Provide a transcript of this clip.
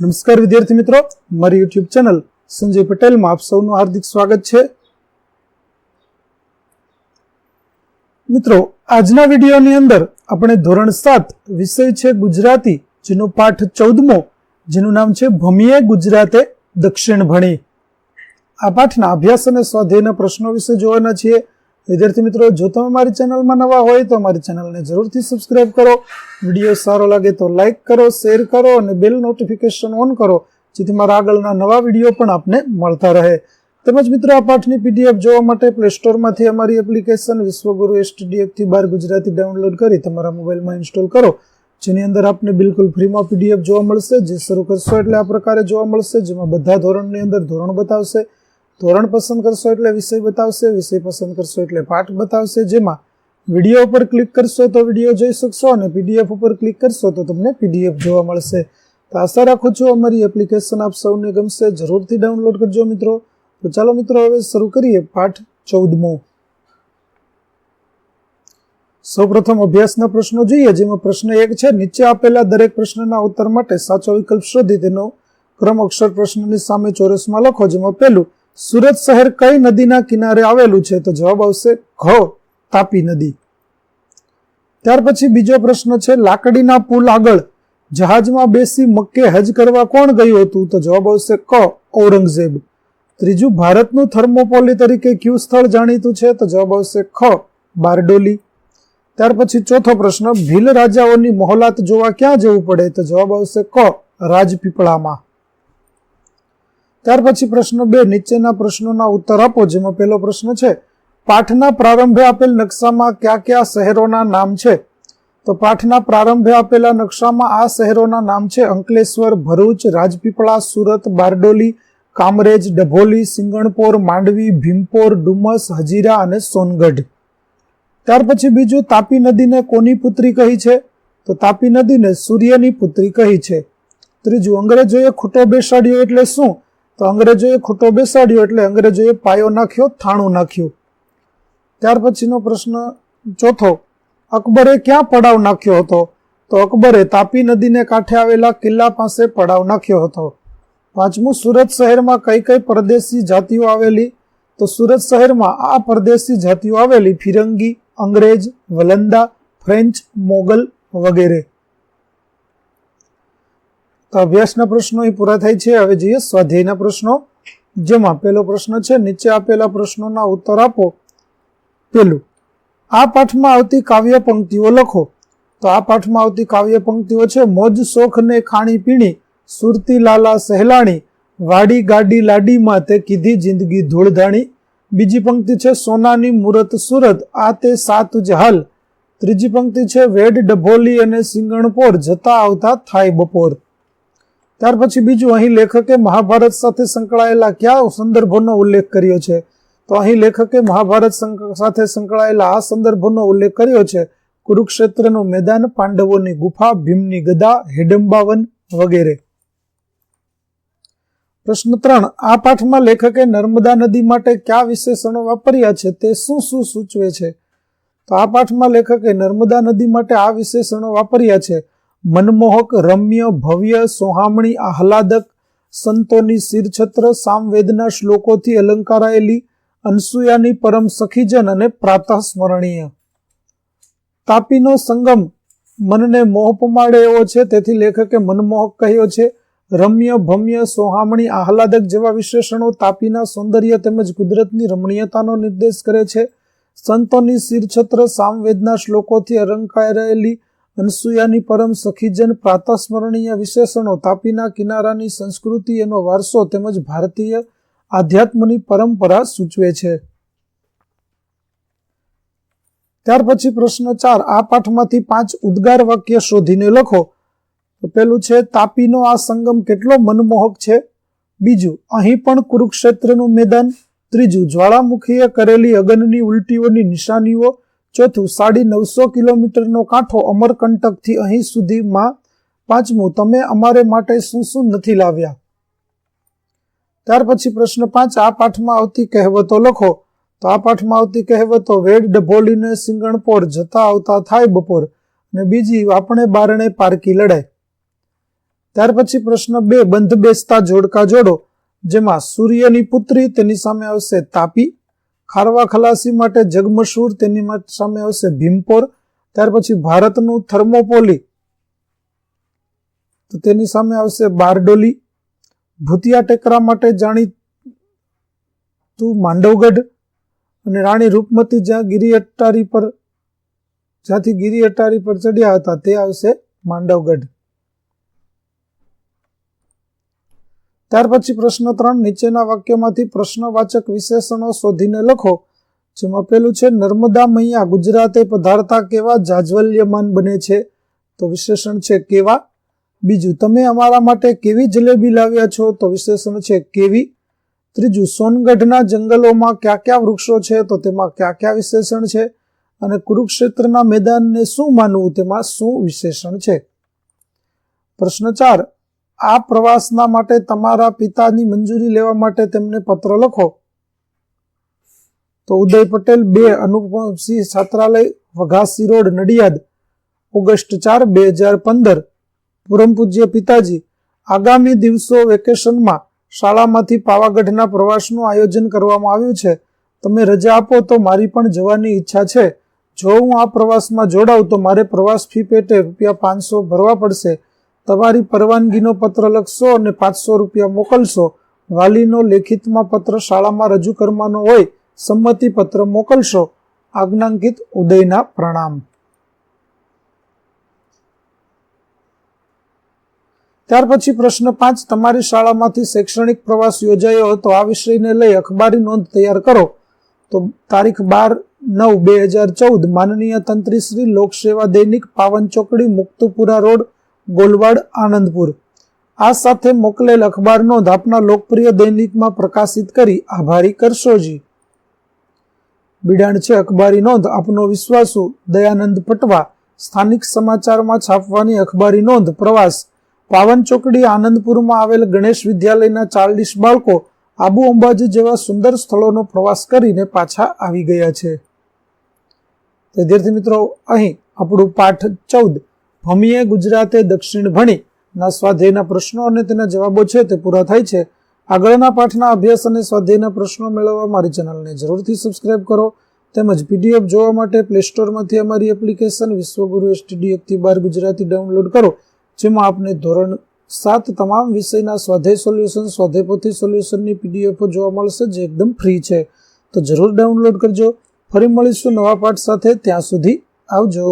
નમસ્કાર વિદ્યાર્થી મિત્રો, મારી યુટ્યુબ ચેનલ સંજય પટેલમાં આપ સૌનું હાર્દિક સ્વાગત છે. મિત્રો, આજના વિડીયોની અંદર આપણે ધોરણ સાત વિષય છે ગુજરાતી, જેનો પાઠ ચૌદમો, જેનું નામ છે ભમીએ ગુજરાતે દક્ષિણ ભણી. આ પાઠના અભ્યાસ અને સ્વાધ્યાયના પ્રશ્નો વિશે જોવાના છીએ. વિદ્યાર્થી મિત્રો, જો તમે મારી ચેનલમાં નવા હોય તો મારી ચેનલને જરૂરથી સબસ્ક્રાઇબ કરો. વીડિયો સારો લાગે તો લાઇક કરો શેર કરો અને બેલ નોટિફિકેશન ઓન કરો, જેથી મારા આગળના નવા વીડિયો પણ આપને મળતા રહે. તેમજ મિત્રો, આ પાઠની પીડીએફ જોવા માટે પ્લે સ્ટોરમાંથી અમારી એપ્લિકેશન વિશ્વગુરુ એસટીડીએફથી બાર ગુજરાતી ડાઉનલોડ કરી તમારા મોબાઈલમાં ઇન્સ્ટોલ કરો. જેની અંદર આપને બિલકુલ ફ્રીમાં પીડીએફ જોવા મળશે. જે શરૂ કરશો એટલે આ પ્રકારે જોવા મળશે, જેમાં બધા ધોરણની અંદર ધોરણ બતાવશે. ધોરણ પસંદ કરશો એટલે વિષય બતાવશે, વિષય પસંદ કરશો એટલે પાઠ બતાવશે. જેમાં વીડિયો ઉપર ક્લિક કરશો તો વીડિયો જોઈ શકશો અને પીડીએફ ઉપર ક્લિક કરશો તો તમને પીડીએફ જોવા મળશે. તો આશા રાખું છું અમારી એપ્લિકેશન આપ સૌને ગમશે. જરૂરથી ડાઉનલોડ કરજો મિત્રો. તો ચાલો મિત્રો, હવે શરૂ કરીએ પાઠ ચૌદમો. સૌપ્રથમ અભ્યાસના પ્રશ્નો જોઈએ, જેમાં પ્રશ્ન એક છે, નીચે આપેલા દરેક પ્રશ્નના ઉત્તર માટે સાચો વિકલ્પ શોધી તેનો ક્રમ અક્ષર પ્રશ્નની સામે ચોરસમાં લખો, જેમાં પહેલું સુરત શહેર કઈ નદીના કિનારે આવેલું છે? તો જવાબ આવશે ઘ તાપી નદી. ત્યાર પછી બીજો પ્રશ્ન છે, લાકડીના પુલ આગળ જહાજમાં બેસી મક્કે હજ કરવા કોણ ગયું હતું? તો જવાબ આવશે ક, ઔરંગઝેબ. ત્રીજું, ભારતનું થર્મોપોલી તરીકે કયું સ્થળ જાણીતું છે? તો જવાબ આવશે ખ, બારડોલી. ત્યાર પછી ચોથો પ્રશ્ન, ભીલ રાજાઓની મોહલાત જોવા ક્યાં જવું પડે? તો જવાબ આવશે ક, રાજપીપળામાં. ત્યાર પછી પ્રશ્ન બે, નીચેના પ્રશ્નોના ઉત્તર આપો, જેમાં પહેલો પ્રશ્ન છે, પાઠના પ્રારંભે આપેલ નકશામાં કયા કયા શહેરોના નામ છે? તો પાઠના પ્રારંભે આપેલા નકશામાં આ શહેરોના નામ છે, અંકલેશ્વર, ભરૂચ, રાજપીપળા, સુરત, બારડોલી, કામરેજ, ડભોલી, સિંગણપોર, માંડવી, ભીમપોર, ડુમસ, હજીરા અને સોનગઢ. ત્યાર પછી બીજું, તાપી નદીને કોની પુત્રી કહી છે? તો તાપી નદીને સૂર્યની પુત્રી કહી છે. ત્રીજું, અંગ્રેજોએ ખૂટો બેસાડ્યો એટલે શું? તો અંગ્રેજોએ ખૂટો બેસાડ્યો એટલે અંગ્રેજોએ પાયો નાખ્યો, થાણું નાખ્યું. ત્યાર પછીનો પ્રશ્ન ચોથો, અકબરે ક્યાં પડાવ નાખ્યો હતો? તો અકબરે તાપી નદીને કાંઠે આવેલા કિલ્લા પાસે પડાવ નાખ્યો હતો. પાંચમું, સુરત શહેરમાં કઈ કઈ પરદેશી જાતિઓ આવેલી? તો સુરત શહેરમાં આ પરદેશી જાતિઓ આવેલી, ફિરંગી, અંગ્રેજ, વલંદા, ફ્રેન્ચ, મોગલ વગેરે. તો અભ્યાસના પ્રશ્નો એ પૂરા થાય છે. હવે જોઈએ સ્વાધ્યાયના પ્રશ્નો. જેમાં પહેલો પ્રશ્ન છે, નીચે આપેલા પ્રશ્નોના ઉત્તર આપો. પેલું, આ પાઠમાં આવતી કાવ્ય પંક્તિઓ લખો. તો આ પાઠમાં આવતી કાવ્ય પંક્તિઓ છે, મોજ, શોખ ને ખાણી પીણી, સુરતી લાલા સહેલાણી, વાડી ગાડી લાડીમાં તે કીધી જિંદગી ધૂળધાણી. બીજી પંક્તિ છે, સોનાની મુરત સુરત, આ તે સાત જહાલ. ત્રીજી પંક્તિ છે, વેડ ડભોલી અને સિંગણપોર જતા આવતા થાય બપોર. ત્યાર પછી બીજું અહીં લેખકે મહાભારત સાથે સંકળાયેલા કયા સંદર્ભોનો ઉલ્લેખ કર્યો છે? તો અહીં લેખકે મહાભારત સાથે સંકળાયેલા આ સંદર્ભોનો ઉલ્લેખ કર્યો છે. કુરુક્ષેત્રનું મેદાન, પાંડવોની ગુફા, ભીમની ગદા હેડમ્બાવન વગેરે. પ્રશ્ન ત્રણ. આ પાઠમાં લેખકે નર્મદા નદી માટે કયા વિશેષણો વાપર્યા છે તે શું શું સૂચવે છે? તો આ પાઠમાં લેખકે નર્મદા નદી માટે આ વિશેષણો વાપર્યા છે. મનમોહક, રમ્ય, ભવ્ય, સોહામણી, આહલાદક સંતોની શિરછત્ર, સામવેદના શ્લોકોથી અલંકારાયેલી અનસુયાની પરમ સખીજન અને પ્રાતઃ સ્મરણીય તાપીનો સંગમ મનને મોહ પમાડે એવો છે, તેથી લેખકે મનમોહક કહ્યો છે, રમ્ય, ભમ્ય, સોહામણી, આહલાદક જેવા વિશેષણો તાપીના સૌંદર્ય તેમજ કુદરતની રમણીયતાનો નિર્દેશ કરે છે. સંતોની શિરછત્ર, સામવેદના શ્લોકોથી અલંકારાયેલી અનસુયાની પરમ સખીજન પ્રાતસ્મરણીય વિશેષણો તાપીના કિનારાની સંસ્કૃતિ એનો વારસો તેમજ ભારતીય આધ્યાત્મની પરંપરા સૂચવે છે. ત્યાર પછી પ્રશ્ન ચાર, આ પાઠમાંથી પાંચ ઉદ્ગાર વાક્ય શોધીને લખો. પેલું છે, તાપીનો આ સંગમ કેટલો મનમોહક છે? બીજું, અહીં પણ કુરુક્ષેત્રનું મેદાન. ત્રીજું, જ્વાળામુખીએ કરેલી અગનની ઉલટીઓની નિશાનીઓ. ચોથું, સાડી નવસો કિલોમીટરનો કાંઠો અમરકંટકથી અહીં સુધીમાં પાંચમું, તમે અમારે માટે શું શું નથી લાવ્યા? ત્યાર પછી પ્રશ્ન પાંચ, આ પાઠમાં આવતી કહેવતો લખો. તો આ પાઠમાં આવતી કહેવતો, વેડ ડભોલીને સિંગણપોર જતા આવતા થાય બપોર. અને બીજી આપણે બારણે પારકી લડાય. ત્યાર પછી પ્રશ્ન બે, બંધ બેસતા જોડકા જોડો, જેમાં સૂર્યની પુત્રી તેની સામે આવશે તાપી ખારવા ખલાસી માટે જગમશૂર તેની સામે આવશે ભીમપોર, ત્યાર પછી ભારતનું થર્મોપોલી. તો તેની સામે આવશે બારડોલી. ભૂતિયા ટેકરા માટે જાણી તું માંડવગઢ અને રાણી રૂપમતી જ્યાં ગિરી અટારી પર જ્યાંથી ગિરી અટારી પર ચડ્યા હતા, તે આવશે માંડવગઢ. ત્યાર પછી પ્રશ્ન ત્રણ નીચેના વાક્યમાંથી પ્રશ્નવાચક વિશેષણો શોધીને લખો, જેમાં પેલું છે, નર્મદા મૈયા ગુજરાતે પધારતા કેવા જાજવલ્યમાન બને છે? તો વિશેષણ છે, કેવા? બીજું, તમે અમારા માટે કેવી જલેબી લાવ્યા છો? તો વિશેષણ છે, કેવી? ત્રીજું, સોનગઢના જંગલોમાં કયા કયા વૃક્ષો છે? તો તેમાં કયા કયા વિશેષણ છે? અને કુરુક્ષેત્રના મેદાનને શું માનવું? તેમાં શું વિશેષણ છે? પ્રશ્ન ચાર આ પ્રવાસના માટે તમારા પિતાની મંજૂરી લેવા માટે તેમને પત્ર લખો. તો ઉદય પટેલ બે, અનુપમસિંહ છાત્રાલય, વઘાસી રોડ, નડિયાદ, ઓગસ્ટ ચાર, બે હજાર પંદર. પરમ પૂજ્ય પિતાજી, આગામી દિવસો વેકેશનમાં શાળામાંથી પાવાગઢના પ્રવાસનું આયોજન કરવામાં આવ્યું છે. તમે રજા આપો તો મારી પણ જવાની ઈચ્છા છે. જો હું આ પ્રવાસમાં જોડાઉં તો મારે પ્રવાસ ફી પેટે રૂપિયા પાંચસો ભરવા પડશે. તમારી પરવાનગીનો પત્ર લખશો અને પાંચસો રૂપિયા મોકલશો. વાલીનો લેખિતમાં પત્ર શાળામાં રજૂ કરવાનો હોય સંમતિ પત્ર મોકલશો. આજ્ઞાંકિત ઉદયના પ્રણામ. ત્યાર પછી પ્રશ્ન પાંચ, તમારી શાળામાંથી શૈક્ષણિક પ્રવાસ યોજાયો હતો, આ વિષયને લઈ અખબારી નોંધ તૈયાર કરો. તો તારીખ બાર નવ બે હજાર ચૌદ, માનનીય તંત્રી શ્રી લોકસેવા દૈનિક પાવન ચોકડી મુક્તપુરા રોડ ગોલવાડ, આનંદપુર. આ સાથે મોકલેલ અખબાર નોંધ આપના લોકપ્રિય દૈનિકમાં પ્રકાશિત કરી આભારી કરશોજી બિડાણ છે અખબારી નોંધ, આપનો વિશ્વાસુ દયાનંદ પટવા. સ્થાનિક સમાચારમાં છાપવાની અખબારી નોંધ, પ્રવાસ. પાવન ચોકડી, આનંદપુરમાં આવેલ ગણેશ વિદ્યાલયના ચાલીસ બાળકો આબુ અંબાજી જેવા સુંદર સ્થળોનો પ્રવાસ કરીને પાછા આવી ગયા છે. વિદ્યાર્થી મિત્રો, અહીં આપણું પાઠ ચૌદ. ભમીએ ગુજરાતે દક્ષિણ ભણી ના સ્વાધ્યાયના પ્રશ્નો અને તેના જવાબો છે તે પૂરા થાય છે. આગળના પાઠના અભ્યાસ અને સ્વાધ્યાયના પ્રશ્નો મેળવવા મારી ચેનલને જરૂરથી સબસ્ક્રાઇબ કરો. તેમજ પીડીએફ જોવા માટે પ્લે સ્ટોરમાંથી અમારી એપ્લિકેશન વિશ્વગુરુ એસટીડી બાર ગુજરાતી ડાઉનલોડ કરો, જેમાં આપને ધોરણ સાત તમામ વિષયના સ્વાધ્યાય સોલ્યુશન સ્વાધ્યાયપોથી સોલ્યુશનની પીડીએફો જોવા મળશે, જે એકદમ ફ્રી છે. તો જરૂર ડાઉનલોડ કરજો. ફરી મળીશું નવા પાઠ સાથે. ત્યાં સુધી આવજો.